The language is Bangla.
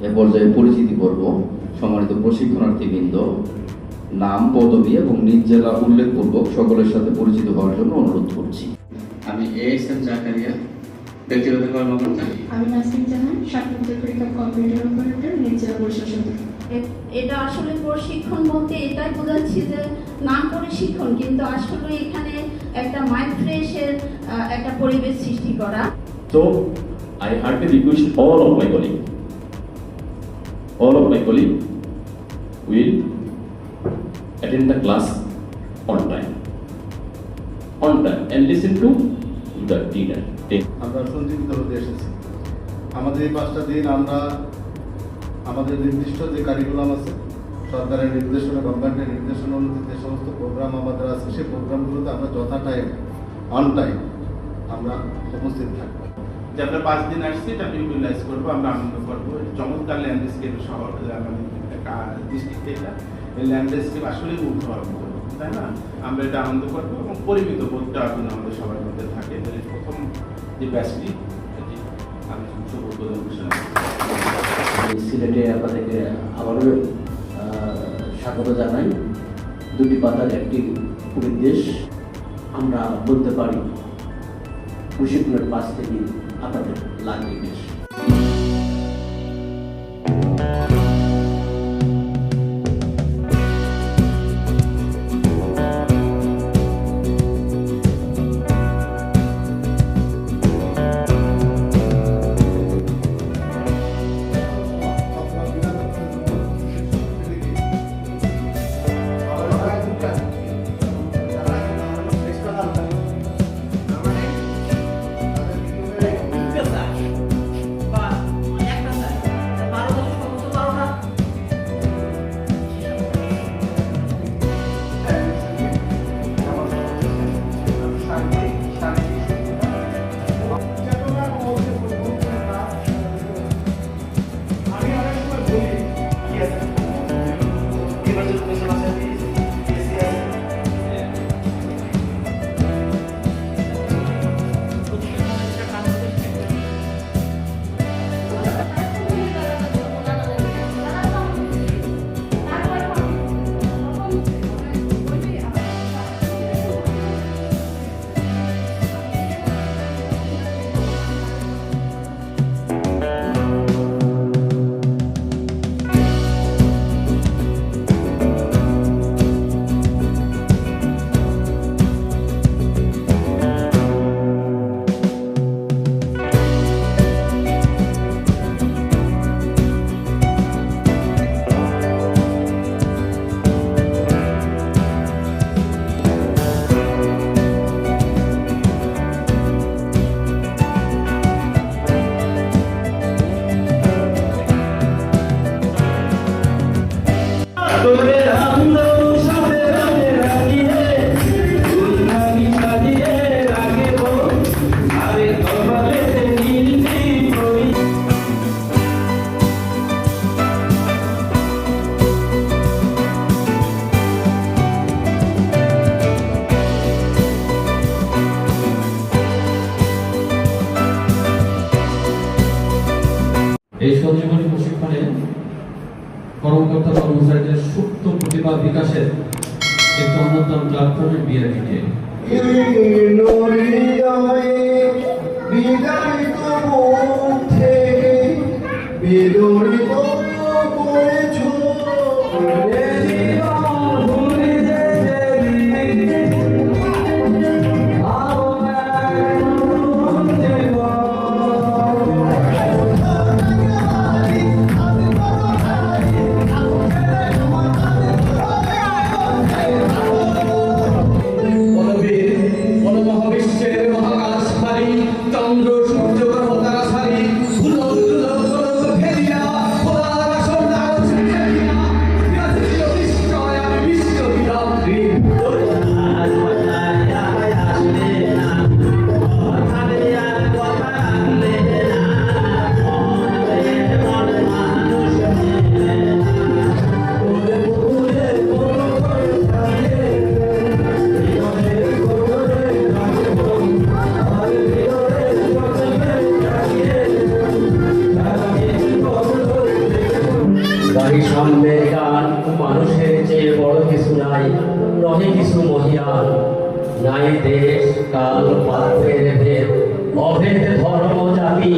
এ পর্যায়ে পরিচিতি পর্ব সম্মানিত প্রশিক্ষণার্থীবৃন্দ নাম পদবি এবং নিজ জেলা উল্লেখপূর্বক সকলের সাথে পরিচিত হওয়ার জন্য অনুরোধ করছি। আমি এ এস এম জাকারিয়া ব্যক্তিগত কর্মকর্তা। আমি নাসরিন জাহান পরীক্ষা কম্পিউটার অপারেটর নির্জেলা এ- এটা আসলে প্রশিক্ষণ বলতে এটাই বোঝাচ্ছি যে নাম প্রশিক্ষণ কিন্তু আসলে এখানে একটা মাইন্ড ফ্রেশের একটা পরিবেশ সৃষ্টি করা। I heartily request all of my colleagues, all of my colleagues will attend the class on time, on time. And listen to the teacher. আমরা সঞ্জীবিত হতে এসেছি। আমাদের এই পাঁচটা দিন আমরা আমাদের নির্দিষ্ট যে কারিকুলাম আছে সরকারের নির্দেশনা গভর্নমেন্টের নির্দেশনা অনুযায়ী যে সমস্ত প্রোগ্রাম আমাদের আছে সেই প্রোগ্রামগুলোতে আমরা যথা টাইম অন টাইম আমরা উপস্থিত থাকব। যে আমরা পাঁচ দিন আসছি এটা ইউটিলাইজ করব আমরা আনন্দ করব। চমৎকার ল্যান্ডস্কেপ শহর ডিস্ট্রিক্ট এটা ল্যান্ডস্কেপ আসলে উঠতে হবে তাই না? আমরা এটা আনন্দ করব এবং পরিমিত বোধটা এখন আমাদের সবার মধ্যে থাকে। প্রথম যে ব্যাচটি, এটি আমি সিলেটে আপনাদেরকে আবারও স্বাগত জানাই। দুটি পাতার একটি উপদেশ আমরা বলতে পারি প্রশিক্ষণের পাশ থেকে আপনাদের লাগবে বেশ cualquier cosa এই সুপ্ত প্রতিভা বিকাশের একটি অন্যতম প্ল্যাটফর্মের বিআরটিকে বিদরিত মানুষের চেয়ে বড় কিছু নাই নহে কিছু মহিয়ান নাই দেশ, কাল পাত্রের ভেদ, অভেদ ধর্ম জাতি।